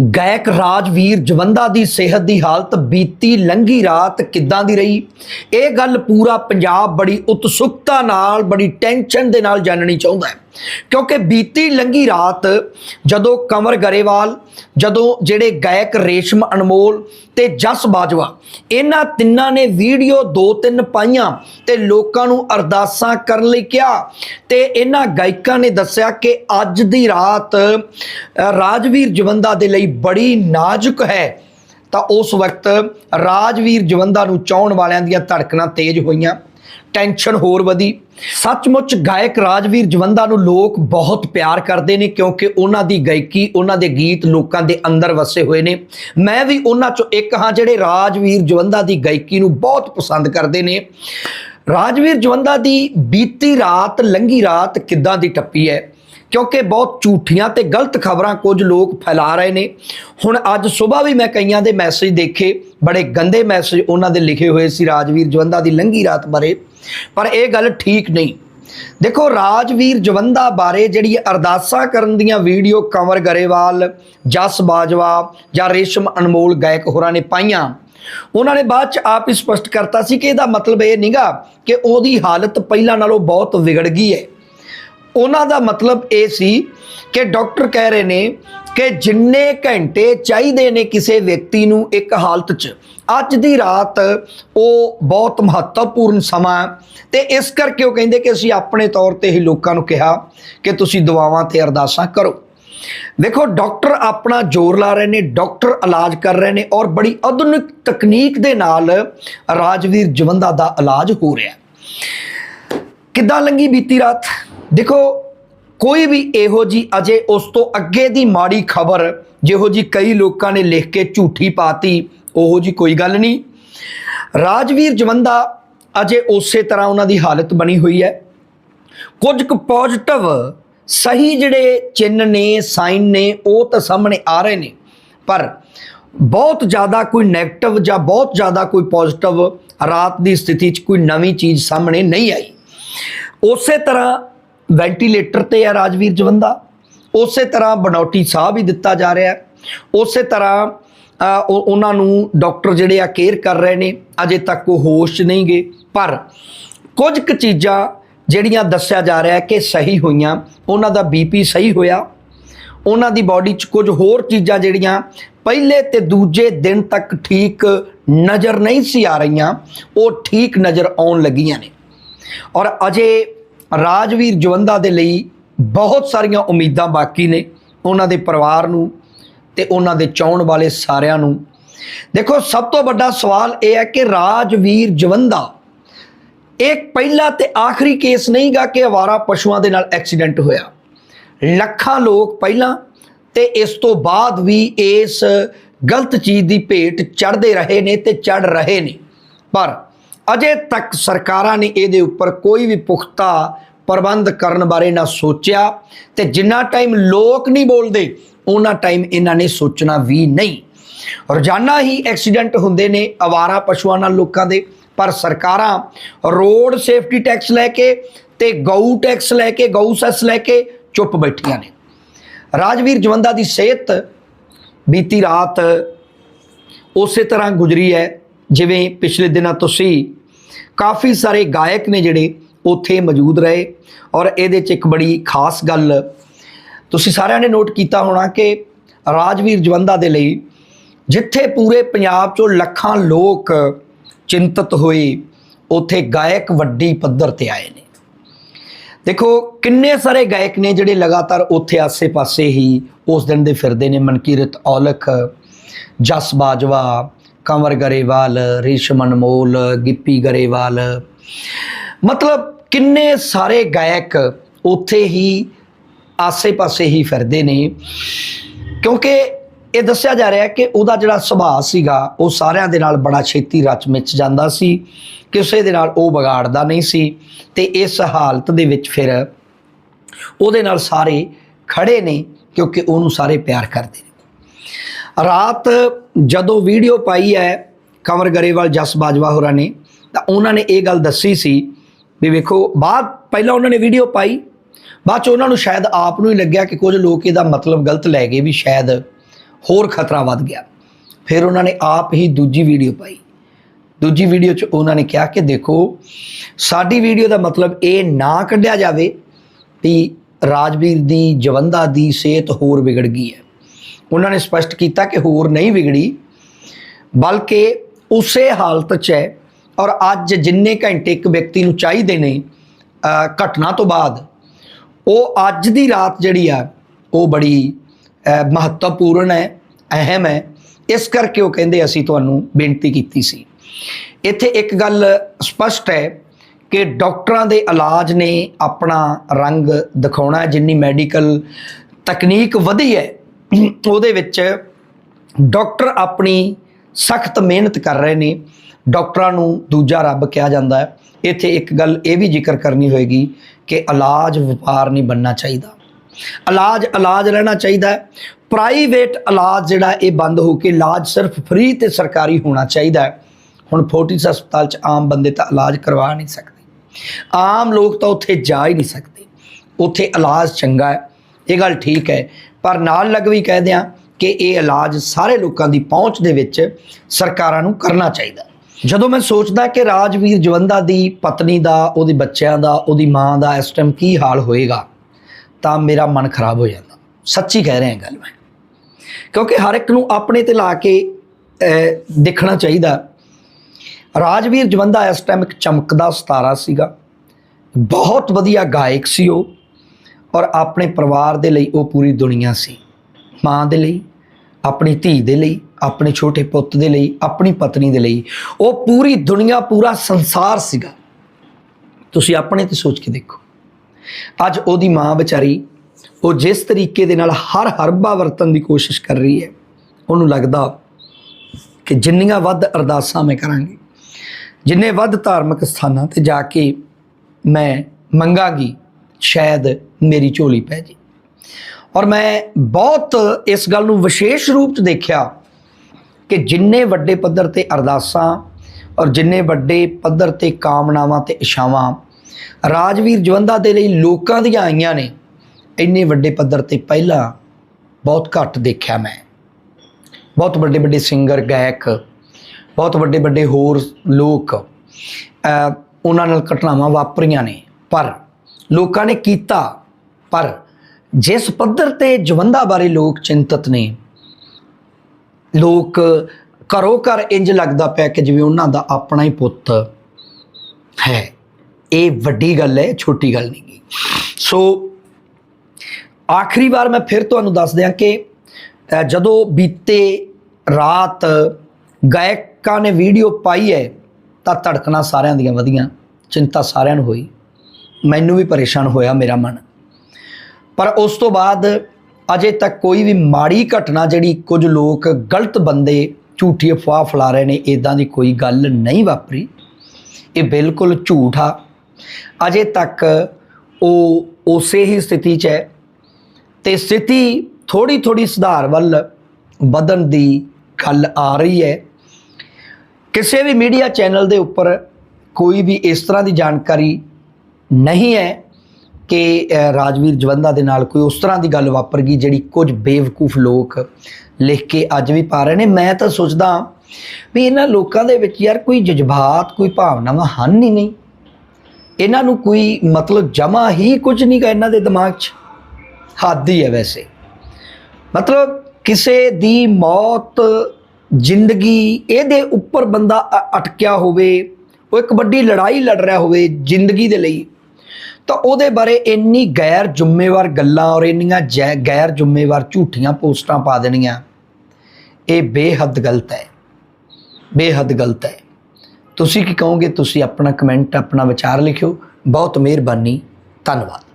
ਗਾਇਕ ਰਾਜਵੀਰ ਜਵੰਦਾ ਦੀ ਸਿਹਤ ਦੀ ਹਾਲਤ ਬੀਤੀ ਲੰਗੀ ਰਾਤ ਕਿੱਦਾਂ ਦੀ ਰਹੀ? ਇਹ ਗੱਲ ਪੂਰਾ ਪੰਜਾਬ ਬੜੀ ਉਤਸੁਕਤਾ ਨਾਲ, ਬੜੀ ਟੈਨਸ਼ਨ ਦੇ ਨਾਲ ਜਾਣਨੀ ਚਾਹੁੰਦਾ ਹੈ। ਕਿਉਂਕਿ ਬੀਤੀ ਲੰਗੀ ਰਾਤ ਜਦੋਂ ਕਮਰ ਗਰੇਵਾਲ, ਜਦੋਂ ਜਿਹੜੇ ਗਾਇਕ ਰੇਸ਼ਮ ਅਨਮੋਲ ਤੇ ਜਸ ਬਾਜਵਾ, ਇਹਨਾਂ ਤਿੰਨਾਂ ਨੇ ਵੀਡੀਓ ਦੋ ਤਿੰਨ ਪਾਈਆਂ ਤੇ ਲੋਕਾਂ ਨੂੰ ਅਰਦਾਸਾਂ ਕਰਨ ਲਈ ਕਿਹਾ ਤੇ ਇਹਨਾਂ ਗਾਇਕਾਂ ਨੇ ਦੱਸਿਆ ਕਿ ਅੱਜ ਦੀ ਰਾਤ ਰਾਜਵੀਰ ਜਵੰਦਾ ਦੇ ਲਈ ਬੜੀ ਨਾਜ਼ੁਕ ਹੈ। ਤਾਂ ਉਸ ਵਕਤ ਰਾਜਵੀਰ ਜਵੰਦਾ ਨੂੰ ਚਾਹਣ ਵਾਲਿਆਂ ਦੀਆਂ ਧੜਕਣਾਂ ਤੇਜ਼ ਹੋਈਆਂ। ਟੈਨਸ਼ਨ ਹੋਰ ਵਧੀ। ਸੱਚਮੁੱਚ ਗਾਇਕ ਰਾਜਵੀਰ ਜਵੰਦਾ ਨੂੰ ਲੋਕ ਬਹੁਤ ਪਿਆਰ ਕਰਦੇ ਨੇ ਕਿਉਂਕਿ ਉਹਨਾਂ ਦੀ ਗਾਇਕੀ, ਉਹਨਾਂ ਦੇ ਗੀਤ ਲੋਕਾਂ ਦੇ ਅੰਦਰ ਵਸੇ ਹੋਏ ਨੇ। ਮੈਂ ਵੀ ਉਹਨਾਂ ਚੋਂ ਇੱਕ ਹਾਂ ਜਿਹੜੇ ਰਾਜਵੀਰ ਜਵੰਦਾ ਦੀ ਗਾਇਕੀ ਨੂੰ ਬਹੁਤ ਪਸੰਦ ਕਰਦੇ ਨੇ। ਰਾਜਵੀਰ ਜਵੰਦਾ ਦੀ ਬੀਤੀ ਰਾਤ ਲੰਗੀ ਰਾਤ ਕਿੱਦਾਂ ਦੀ ਟੱਪੀ ਹੈ? ਕਿਉਂਕਿ ਬਹੁਤ ਝੂਠੀਆਂ ਤੇ ਗਲਤ ਖਬਰਾਂ ਕੁਝ ਲੋਕ ਫੈਲਾ ਰਹੇ ਨੇ। ਹੁਣ ਅੱਜ ਸਵੇਰ ਵੀ ਮੈਂ ਕਈਆਂ ਦੇ ਮੈਸੇਜ ਦੇਖੇ, ਬੜੇ ਗੰਦੇ ਮੈਸੇਜ ਉਹਨਾਂ ਦੇ ਲਿਖੇ ਹੋਏ ਸੀ ਰਾਜਵੀਰ ਜਵੰਦਾ ਦੀ ਲੰਗੀ ਰਾਤ ਬਾਰੇ। ਪਰ ਇਹ ਗੱਲ ਠੀਕ ਨਹੀਂ। ਦੇਖੋ, ਰਾਜਵੀਰ ਜਵੰਦਾ ਬਾਰੇ ਜਿਹੜੀ ਅਰਦਾਸਾਂ ਕਰਨ ਦੀਆਂ ਵੀਡੀਓ ਕੰਵਰ ਗਰੇਵਾਲ, ਜਸ ਬਾਜਵਾ ਜਾਂ ਰੇਸ਼ਮ ਅਨਮੋਲ ਗਾਇਕ ਹੋਰਾਂ ਨੇ ਪਾਈਆਂ, ਉਹਨਾਂ ਨੇ ਬਾਅਦ ਚ ਆਪ ਹੀ ਸਪਸ਼ਟ ਕਰਤਾ ਸੀ ਕਿ ਇਹਦਾ ਮਤਲਬ ਇਹ ਨਹੀਂਗਾ ਕਿ ਉਹਦੀ ਹਾਲਤ ਪਹਿਲਾਂ ਨਾਲੋਂ ਬਹੁਤ ਵਿਗੜ ਗਈ ਹੈ। ਉਹਨਾਂ ਦਾ ਮਤਲਬ ਇਹ ਸੀ ਕਿ ਡਾਕਟਰ ਕਹਿ ਰਹੇ ਨੇ ਕਿ ਜਿੰਨੇ ਘੰਟੇ ਚਾਹੀਦੇ ਨੇ ਕਿਸੇ ਵਿਅਕਤੀ ਨੂੰ ਇੱਕ ਹਾਲਤ 'ਚ, ਅੱਜ ਦੀ ਰਾਤ ਉਹ ਬਹੁਤ ਮਹੱਤਵਪੂਰਨ ਸਮਾਂ ਹੈ ਤੇ ਇਸ ਕਰਕੇ ਉਹ ਕਹਿੰਦੇ ਕਿ ਅਸੀਂ ਆਪਣੇ ਤੌਰ ਤੇ ਹੀ ਲੋਕਾਂ ਨੂੰ ਕਿਹਾ ਕਿ ਤੁਸੀਂ ਦੁਆਵਾਂ ਤੇ ਅਰਦਾਸਾਂ ਕਰੋ। ਵੇਖੋ, ਡਾਕਟਰ ਆਪਣਾ ਜ਼ੋਰ ਲਾ ਰਹੇ ਨੇ, ਡਾਕਟਰ ਇਲਾਜ ਕਰ ਰਹੇ ਨੇ ਔਰ ਬੜੀ ਆਧੁਨਿਕ ਤਕਨੀਕ ਦੇ ਨਾਲ ਰਾਜਵੀਰ ਜਵੰਦਾ ਦਾ ਇਲਾਜ ਹੋ ਰਿਹਾ। ਕਿੱਦਾਂ ਲੰਗੀ ਬੀਤੀ ਰਾਤ? ਦੇਖੋ ਕੋਈ ਵੀ ਇਹੋ ਜੀ ਅਜੇ ਉਸ ਤੋਂ ਅੱਗੇ ਦੀ ਮਾੜੀ ਖਬਰ ਜਿਹੋ ਜੀ ਕਈ ਲੋਕਾਂ ਨੇ ਲਿਖ ਕੇ ਝੂਠੀ ਪਾਤੀ, ਉਹੋ ਜੀ ਕੋਈ ਗੱਲ ਨਹੀਂ। ਰਾਜਵੀਰ ਜਵੰਦਾ ਅਜੇ ਉਸੇ ਤਰ੍ਹਾਂ ਉਹਨਾਂ ਦੀ ਹਾਲਤ ਬਣੀ ਹੋਈ ਹੈ। ਕੁਝ ਕੁ ਪੋਜ਼ਿਟਿਵ ਸਹੀ ਜਿਹੜੇ ਚਿੰਨ ਨੇ ਸਾਈਨ ਨੇ, ਉਹ ਤਾਂ ਸਾਹਮਣੇ ਆ ਰਹੇ ਨੇ। ਪਰ ਬਹੁਤ ਜ਼ਿਆਦਾ ਕੋਈ 네ਗੇਟਿਵ ਜਾਂ ਬਹੁਤ ਜ਼ਿਆਦਾ ਕੋਈ ਪੋਜ਼ਿਟਿਵ ਰਾਤ ਦੀ ਸਥਿਤੀ 'ਚ ਕੋਈ ਨਵੀਂ ਚੀਜ਼ ਸਾਹਮਣੇ ਨਹੀਂ ਆਈ। ਉਸੇ ਤਰ੍ਹਾਂ ਵੈਂਟੀਲੇਟਰ ਤੇ ਹੈ ਰਾਜਵੀਰ ਜਵੰਦਾ। ਉਸੇ ਤਰ੍ਹਾਂ ਬਨੌਟੀ ਸਾਹ ਵੀ ਦਿੱਤਾ ਜਾ ਰਿਹਾ ਹੈ। ਉਸੇ ਤਰ੍ਹਾਂ ਉਹ- ਉਹਨਾਂ ਨੂੰ ਡਾਕਟਰ ਜਿਹੜੇ ਆ ਕੇਅਰ ਕਰ ਰਹੇ ਨੇ, ਅਜੇ ਤੱਕ ਉਹ ਹੋਸ਼ 'ਚ ਨਹੀਂ ਗਏ। ਪਰ ਕੁਝ ਕੁ ਚੀਜ਼ਾਂ ਜਿਹੜੀਆਂ ਦੱਸਿਆ ਜਾ ਰਿਹਾ ਕਿ ਸਹੀ ਹੋਈਆਂ, ਉਹਨਾਂ ਦਾ ਬੀਪੀ ਸਹੀ ਹੋਇਆ। ਉਹਨਾਂ ਦੀ ਬਾਡੀ 'ਚ ਕੁਝ ਹੋਰ ਚੀਜ਼ਾਂ ਜਿਹੜੀਆਂ ਪਹਿਲੇ ਤੇ ਦੂਜੇ ਦਿਨ ਤੱਕ ਠੀਕ ਨਜ਼ਰ ਨਹੀਂ ਸੀ ਆ ਰਹੀਆਂ, ਉਹ ਠੀਕ ਨਜ਼ਰ ਆਉਣ ਲੱਗੀਆਂ ਨੇ। ਔਰ ਅਜੇ ਰਾਜਵੀਰ ਜਵੰਦਾ ਦੇ ਲਈ ਬਹੁਤ ਸਾਰੀਆਂ ਉਮੀਦਾਂ ਬਾਕੀ ਨੇ ਉਹਨਾਂ ਦੇ ਪਰਿਵਾਰ ਨੂੰ ਤੇ ਉਹਨਾਂ ਦੇ ਚਾਹਣ ਵਾਲੇ ਸਾਰਿਆਂ ਨੂੰ। ਦੇਖੋ, ਸਭ ਤੋਂ ਵੱਡਾ ਸਵਾਲ ਇਹ ਹੈ ਕਿ ਰਾਜਵੀਰ ਜਵੰਦਾ ਇੱਕ ਪਹਿਲਾ ਤੇ ਆਖਰੀ ਕੇਸ ਨਹੀਂਗਾ ਕਿ ਅਵਾਰਾ ਪਸ਼ੂਆਂ ਦੇ ਨਾਲ ਐਕਸੀਡੈਂਟ ਹੋਇਆ। ਲੱਖਾਂ ਲੋਕ ਪਹਿਲਾਂ ਤੇ ਇਸ ਤੋਂ ਬਾਅਦ ਵੀ ਇਸ ਗਲਤ ਚੀਜ਼ ਦੀ ਭੇਟ ਚੜਦੇ ਰਹੇ ਨੇ ਤੇ ਚੜ ਰਹੇ ਨੇ। ਪਰ ਅਜੇ ਤੱਕ ਸਰਕਾਰਾਂ ਨੇ ਇਹਦੇ ਉੱਪਰ ਕੋਈ ਵੀ ਪੁਖਤਾ ਪ੍ਰਬੰਧ ਕਰਨ ਬਾਰੇ ਨਾ ਸੋਚਿਆ ਤੇ ਜਿੰਨਾ ਟਾਈਮ ਲੋਕ ਨਹੀਂ ਬੋਲਦੇ ਉਹਨਾਂ ਟਾਈਮ ਇਹਨਾਂ ਨੇ ਸੋਚਣਾ ਵੀ ਨਹੀਂ। ਰੋਜ਼ਾਨਾ ਹੀ ਐਕਸੀਡੈਂਟ ਹੁੰਦੇ ਨੇ ਅਵਾਰਾ ਪਸ਼ੂਆਂ ਨਾਲ ਲੋਕਾਂ ਦੇ, ਪਰ ਸਰਕਾਰਾਂ ਰੋਡ ਸੇਫਟੀ ਟੈਕਸ ਲੈ ਕੇ ਤੇ ਗਊ ਟੈਕਸ ਲੈ ਕੇ, ਗਊ ਸੈਸ ਲੈ ਕੇ ਚੁੱਪ ਬੈਠੀਆਂ ਨੇ। ਰਾਜਵੀਰ ਜਵੰਦਾ ਦੀ ਸਿਹਤ ਬੀਤੀ ਰਾਤ ਉਸੇ ਤਰ੍ਹਾਂ ਗੁਜ਼ਰੀ ਹੈ, ਜਿਵੇਂ ਪਿਛਲੇ ਦਿਨਾਂ ਤੁਸੀਂ ਕਾਫੀ ਸਾਰੇ ਗਾਇਕ ਨੇ ਜਿਹੜੇ ਉੱਥੇ ਮੌਜੂਦ ਰਹੇ ਔਰ ਇਹਦੇ 'ਚ ਇੱਕ ਬੜੀ ਖਾਸ ਗੱਲ ਤੁਸੀਂ ਸਾਰਿਆਂ ਨੇ ਨੋਟ ਕੀਤਾ ਹੋਣਾ ਕਿ ਰਾਜਵੀਰ ਜਵੰਦਾ ਦੇ ਲਈ ਜਿੱਥੇ ਪੂਰੇ ਪੰਜਾਬ 'ਚੋਂ ਲੱਖਾਂ ਲੋਕ ਚਿੰਤਤ ਹੋਏ, ਉੱਥੇ ਗਾਇਕ ਵੱਡੀ ਪੱਧਰ ਤੇ ਆਏ ਨੇ। ਦੇਖੋ, ਕਿੰਨੇ ਸਾਰੇ ਗਾਇਕ ਨੇ ਜਿਹੜੇ ਲਗਾਤਾਰ ਉੱਥੇ ਆਸੇ-ਪਾਸੇ ਹੀ ਉਸ ਦਿਨ ਦੇ ਫਿਰਦੇ ਨੇ। ਮਨਕੀਰਤ ਔਲਖ, ਜਸ ਬਾਜਵਾ ਕੰਵਰ ਗਰੇਵਾਲ ਰੇਸ਼ਮ ਅਨਮੋਲ, ਗਿੱਪੀ ਗਰੇਵਾਲ। ਮਤਲਬ ਕਿੰਨੇ ਸਾਰੇ ਗਾਇਕ ਉੱਥੇ ਹੀ ਆਸੇ-ਪਾਸੇ ਹੀ ਫਿਰਦੇ ਨੇ। ਕਿਉਂਕਿ ਇਹ ਦੱਸਿਆ ਜਾ ਰਿਹਾ ਕਿ ਉਹਦਾ ਜਿਹੜਾ ਸੁਭਾਅ ਸੀਗਾ, ਉਹ ਸਾਰਿਆਂ ਦੇ ਨਾਲ ਬੜਾ ਛੇਤੀ ਰਚ ਮਿਚ ਜਾਂਦਾ ਸੀ। ਕਿਸੇ ਦੇ ਨਾਲ ਉਹ ਵਿਗਾੜਦਾ ਨਹੀਂ ਸੀ। ਤੇ ਇਸ ਹਾਲਤ ਦੇ ਵਿੱਚ ਫਿਰ ਉਹਦੇ ਨਾਲ ਸਾਰੇ ਖੜੇ ਨੇ, ਕਿਉਂਕਿ ਉਹਨੂੰ ਸਾਰੇ ਪਿਆਰ ਕਰਦੇ ਨੇ। ਰਾਤ ਜਦੋਂ ਵੀਡੀਓ ਪਾਈ ਹੈ ਕੰਵਰ ਗਰੇਵਾਲ, ਜਸ ਬਾਜਵਾ ਹੋਰਾਂ ਨੇ, ਤਾਂ ਉਹਨਾਂ ਨੇ ਇਹ ਗੱਲ ਦੱਸੀ ਸੀ ਵੀ ਵੇਖੋ, ਬਾਅਦ ਪਹਿਲਾਂ ਉਹਨਾਂ ਨੇ ਵੀਡੀਓ ਪਾਈ, ਬਾਅਦ ਚ ਉਹਨਾਂ ਨੂੰ ਸ਼ਾਇਦ ਆਪ ਨੂੰ ਹੀ ਲੱਗਿਆ ਕਿ ਕੁਝ ਲੋਕ ਇਹਦਾ ਮਤਲਬ ਗਲਤ ਲੈ ਗਏ ਵੀ ਸ਼ਾਇਦ ਹੋਰ ਖਤਰਾ ਵੱਧ ਗਿਆ। ਫਿਰ ਉਹਨਾਂ ਨੇ ਆਪ ਹੀ ਦੂਜੀ ਵੀਡੀਓ ਪਾਈ। ਦੂਜੀ ਵੀਡੀਓ 'ਚ ਉਹਨਾਂ ਨੇ ਕਿਹਾ ਕਿ ਦੇਖੋ, ਸਾਡੀ ਵੀਡੀਓ ਦਾ ਮਤਲਬ ਇਹ ਨਾ ਕੱਢਿਆ ਜਾਵੇ ਵੀ ਰਾਜਵੀਰ ਦੀ ਜਵੰਦਾ ਦੀ ਸਿਹਤ ਹੋਰ ਵਿਗੜ ਗਈ ਹੈ। ਉਹਨਾਂ ਨੇ ਸਪਸ਼ਟ ਕੀਤਾ ਕਿ ਹੋਰ ਨਹੀਂ ਵਿਗੜੀ, ਬਲਕਿ ਉਸੇ ਹਾਲਤ 'ਚ ਹੈ ਔਰ ਅੱਜ ਜਿੰਨੇ ਘੰਟੇ ਇੱਕ ਵਿਅਕਤੀ ਨੂੰ ਚਾਹੀਦੇ ਨੇ ਘਟਨਾ ਤੋਂ ਬਾਅਦ, ਉਹ ਅੱਜ ਦੀ ਰਾਤ ਜਿਹੜੀ ਆ, ਉਹ ਬੜੀ ਮਹੱਤਵਪੂਰਨ ਹੈ, ਅਹਿਮ ਹੈ। ਇਸ ਕਰਕੇ ਉਹ ਕਹਿੰਦੇ ਅਸੀਂ ਤੁਹਾਨੂੰ ਬੇਨਤੀ ਕੀਤੀ ਸੀ। ਇੱਥੇ ਇੱਕ ਗੱਲ ਸਪਸ਼ਟ ਹੈ ਕਿ ਡਾਕਟਰਾਂ ਦੇ ਇਲਾਜ ਨੇ ਆਪਣਾ ਰੰਗ ਦਿਖਾਉਣਾ ਜਿੰਨੀ ਮੈਡੀਕਲ ਤਕਨੀਕ ਵਧੀ ਹੈ ਉਹਦੇ ਵਿੱਚ ਡਾਕਟਰ ਆਪਣੀ ਸਖਤ ਮਿਹਨਤ ਕਰ ਰਹੇ ਨੇ। ਡਾਕਟਰਾਂ ਨੂੰ ਦੂਜਾ ਰੱਬ ਕਿਹਾ ਜਾਂਦਾ ਹੈ। ਇੱਥੇ ਇੱਕ ਗੱਲ ਇਹ ਵੀ ਜ਼ਿਕਰ ਕਰਨੀ ਹੋਏਗੀ ਕਿ ਇਲਾਜ ਵਪਾਰ ਨਹੀਂ ਬੰਨਣਾ ਚਾਹੀਦਾ। ਇਲਾਜ ਇਲਾਜ ਰਹਿਣਾ ਚਾਹੀਦਾ ਹੈ। ਪ੍ਰਾਈਵੇਟ ਇਲਾਜ ਜਿਹੜਾ ਇਹ ਬੰਦ ਹੋ ਕੇ ਇਲਾਜ ਸਿਰਫ ਫ੍ਰੀ ਤੇ ਸਰਕਾਰੀ ਹੋਣਾ ਚਾਹੀਦਾ ਹੈ। ਹੁਣ ਫੋਰਟਿਸ ਹਸਪਤਾਲ 'ਚ ਆਮ ਬੰਦੇ ਤਾਂ ਇਲਾਜ ਕਰਵਾ ਨਹੀਂ ਸਕਦੇ। ਆਮ ਲੋਕ ਤਾਂ ਉੱਥੇ ਜਾ ਹੀ ਨਹੀਂ ਸਕਦੇ। ਉੱਥੇ ਇਲਾਜ ਚੰਗਾ ਹੈ। ਇਹ ਗੱਲ ਠੀਕ ਹੈ। ਪਰ ਨਾਲ ਲੱਗ ਵੀ ਕਹਿ ਦਿਆਂ ਕਿ ਇਹ ਇਲਾਜ ਸਾਰੇ ਲੋਕਾਂ ਦੀ ਪਹੁੰਚ ਦੇ ਵਿੱਚ ਸਰਕਾਰਾਂ ਨੂੰ ਕਰਨਾ ਚਾਹੀਦਾ। ਜਦੋਂ ਮੈਂ ਸੋਚਦਾ ਕਿ ਰਾਜਵੀਰ ਜਵੰਦਾ ਦੀ ਪਤਨੀ ਦਾ, ਉਹਦੇ ਬੱਚਿਆਂ ਦਾ, ਉਹਦੀ ਮਾਂ ਦਾ ਇਸ ਟਾਈਮ ਕੀ ਹਾਲ ਹੋਏਗਾ, ਤਾਂ ਮੇਰਾ ਮਨ ਖਰਾਬ ਹੋ ਜਾਂਦਾ। ਸੱਚੀ ਕਹਿ ਰਿਹਾ ਗੱਲ ਮੈਂ। ਕਿਉਂਕਿ ਹਰ ਇੱਕ ਨੂੰ ਆਪਣੇ ਤੇ ਲਾ ਕੇ ਦੇਖਣਾ ਚਾਹੀਦਾ। ਰਾਜਵੀਰ ਜਵੰਦਾ ਇਸ ਟਾਈਮ ਇੱਕ ਚਮਕਦਾ ਸਿਤਾਰਾ ਸੀਗਾ। ਬਹੁਤ ਵਧੀਆ ਗਾਇਕ ਸੀ ਉਹ। ਔਰ ਆਪਣੇ ਪਰਿਵਾਰ ਦੇ ਲਈ ਉਹ ਪੂਰੀ ਦੁਨੀਆ ਸੀ। ਮਾਂ ਦੇ ਲਈ, ਆਪਣੀ ਧੀ ਦੇ ਲਈ, ਆਪਣੇ ਛੋਟੇ ਪੁੱਤ ਦੇ ਲਈ, ਆਪਣੀ ਪਤਨੀ ਦੇ ਲਈ। ਉਹ ਪੂਰੀ ਦੁਨੀਆ, ਪੂਰਾ ਸੰਸਾਰ ਸੀਗਾ। ਤੁਸੀਂ ਆਪਣੇ ਤੇ ਸੋਚ ਕੇ ਦੇਖੋ। ਅੱਜ ਉਹਦੀ ਮਾਂ ਵਿਚਾਰੀ, ਉਹ ਜਿਸ ਤਰੀਕੇ ਦੇ ਨਾਲ ਹਰ ਹਰਬਾ ਵਰਤਨ ਦੀ ਕੋਸ਼ਿਸ਼ ਕਰ ਰਹੀ ਹੈ, ਉਹਨੂੰ ਲੱਗਦਾ ਕਿ ਜਿੰਨੀਆਂ ਵੱਧ ਅਰਦਾਸਾਂ ਮੈਂ ਕਰਾਂਗੀ, ਜਿੰਨੇ ਵੱਧ ਧਾਰਮਿਕ ਸਥਾਨਾਂ ਤੇ ਜਾ ਕੇ ਮੈਂ ਮੰਗਾਂਗੀ ਸ਼ਾਇਦ ਮੇਰੀ ਝੋਲੀ ਪੈ ਜੇ। ਔਰ ਮੈਂ ਬਹੁਤ ਇਸ ਗੱਲ ਨੂੰ ਵਿਸ਼ੇਸ਼ ਰੂਪ 'ਚ ਦੇਖਿਆ ਕਿ ਜਿੰਨੇ ਵੱਡੇ ਪੱਧਰ ਤੇ ਅਰਦਾਸਾਂ ਔਰ ਜਿੰਨੇ ਵੱਡੇ ਪੱਧਰ ਤੇ ਕਾਮਨਾਵਾਂ ਤੇ ਇਸ਼ਾਵਾਂ ਰਾਜਵੀਰ ਜਵੰਦਾ ਦੇ ਲਈ ਲੋਕਾਂ ਦੀਆਂ ਆਈਆਂ ਨੇ, ਇੰਨੇ ਵੱਡੇ ਪੱਧਰ ਤੇ ਪਹਿਲਾਂ ਬਹੁਤ ਘੱਟ ਦੇਖਿਆ ਮੈਂ। ਬਹੁਤ ਵੱਡੇ ਵੱਡੇ ਸਿੰਗਰ, ਗਾਇਕ, ਬਹੁਤ ਵੱਡੇ ਵੱਡੇ ਹੋਰ ਲੋਕ ਉਹਨਾਂ ਨਾਲ ਘਟਨਾਵਾਂ ਵਾਪਰੀਆਂ ਨੇ। ਪਰ ਲੋਕਾਂ ਨੇ ਕੀਤਾ, ਪਰ ਜਿਸ ਪੱਧਰ ਤੇ ਜਵੰਦਾ ਬਾਰੇ ਲੋਕ ਚਿੰਤਤ ਨੇ, ਲੋਕ ਘਰੋ ਘਰ ਇੰਜ ਲੱਗਦਾ ਪਿਆ ਕਿ ਜਿਵੇਂ ਉਹਨਾਂ ਦਾ ਆਪਣਾ ਹੀ ਪੁੱਤ ਹੈ। ਇਹ ਵੱਡੀ ਗੱਲ ਹੈ ਛੋਟੀ ਗੱਲ ਨਹੀਂ ਸੋ ਆਖਰੀ ਵਾਰ ਮੈਂ ਫਿਰ ਤੁਹਾਨੂੰ ਦੱਸ ਦਿਆਂ ਕਿ ਜਦੋਂ ਬੀਤੇ ਰਾਤ ਗਾਇਕਾਂ ਨੇ ਵੀਡੀਓ ਪਾਈ ਹੈ, ਤਾਂ ਧੜਕਣਾ ਸਾਰਿਆਂ ਦੀਆਂ ਵਧੀਆਂ, ਚਿੰਤਾ ਸਾਰਿਆਂ ਨੂੰ ਹੋਈ। ਮੈਨੂੰ ਵੀ ਪਰੇਸ਼ਾਨ ਹੋਇਆ ਮੇਰਾ ਮਨ। ਪਰ ਉਸ ਤੋਂ ਬਾਅਦ ਅਜੇ ਤੱਕ ਕੋਈ ਵੀ ਮਾੜੀ ਘਟਨਾ ਜਿਹੜੀ ਕੁਝ ਲੋਕ ਗਲਤ ਬੰਦੇ ਝੂਠੀ ਅਫਵਾਹ ਫੈਲਾ ਰਹੇ ਨੇ ਇਦਾਂ ਦੀ ਕੋਈ ਗੱਲ ਨਹੀਂ ਵਾਪਰੀ। ਇਹ ਬਿਲਕੁਲ ਝੂਠ ਆ। ਅਜੇ ਤੱਕ ਉਹ ਉਸੇ ਹੀ ਸਥਿਤੀ 'ਚ ਹੈ ਤੇ ਸਥਿਤੀ ਥੋੜੀ ਥੋੜੀ ਸੁਧਾਰ ਵੱਲ ਵਧਣ ਦੀ ਗੱਲ ਆ ਰਹੀ ਹੈ। ਕਿਸੇ ਵੀ ਮੀਡੀਆ ਚੈਨਲ ਦੇ ਉੱਪਰ ਕੋਈ ਵੀ ਇਸ ਤਰ੍ਹਾਂ ਦੀ ਜਾਣਕਾਰੀ ਨਹੀਂ ਹੈ ਕਿ ਰਾਜਵੀਰ ਜਵੰਦਾ ਦੇ ਨਾਲ ਕੋਈ ਉਸ ਤਰ੍ਹਾਂ ਦੀ ਗੱਲ ਵਾਪਰ ਗਈ ਜਿਹੜੀ ਕੁਝ ਬੇਵਕੂਫ ਲੋਕ ਲਿਖ ਕੇ ਅੱਜ ਵੀ ਪਾ ਰਹੇ ਨੇ। ਮੈਂ ਤਾਂ ਸੋਚਦਾ ਵੀ ਇਹਨਾਂ ਲੋਕਾਂ ਦੇ ਵਿੱਚ ਯਾਰ ਕੋਈ ਜਜ਼ਬਾਤ, ਕੋਈ ਭਾਵਨਾਵਾਂ ਹਨ ਹੀ ਨਹੀਂ। ਇਹਨਾਂ ਨੂੰ ਕੋਈ ਮਤਲਬ ਜਮਾ ਹੀ ਕੁਝ ਨਹੀਂ ਗਾ ਇਹਨਾਂ ਦੇ ਦਿਮਾਗ 'ਚ। ਹੱਦ ਹੀ ਹੈ ਵੈਸੇ। ਮਤਲਬ ਕਿਸੇ ਦੀ ਮੌਤ, ਜ਼ਿੰਦਗੀ ਇਹਦੇ ਉੱਪਰ ਬੰਦਾ ਅ- ਅਟਕਿਆ ਹੋਵੇ, ਉਹ ਇੱਕ ਵੱਡੀ ਲੜਾਈ ਲੜ ਰਿਹਾ ਹੋਵੇ ਜ਼ਿੰਦਗੀ ਦੇ ਲਈ। ਤਾਂ ਉਹਦੇ ਬਾਰੇ ਇੰਨੀ ਗੈਰ ਜ਼ਿੰਮੇਵਾਰ ਗੱਲਾਂ ਔਰ ਇੰਨੀਆਂ ਜੈ- ਗੈਰ ਜ਼ਿੰਮੇਵਾਰ ਝੂਠੀਆਂ ਪੋਸਟਾਂ ਪਾ ਦੇਣੀਆਂ, ਇਹ ਬੇਹੱਦ ਗਲਤ ਹੈ। ਬੇਹੱਦ ਗਲਤ ਹੈ। ਤੁਸੀਂ ਕੀ ਕਹੋਗੇ? ਤੁਸੀਂ ਆਪਣਾ ਕਮੈਂਟ ਆਪਣਾ ਵਿਚਾਰ ਲਿਖਿਓ। ਬਹੁਤ ਮਿਹਰਬਾਨੀ। ਧੰਨਵਾਦ।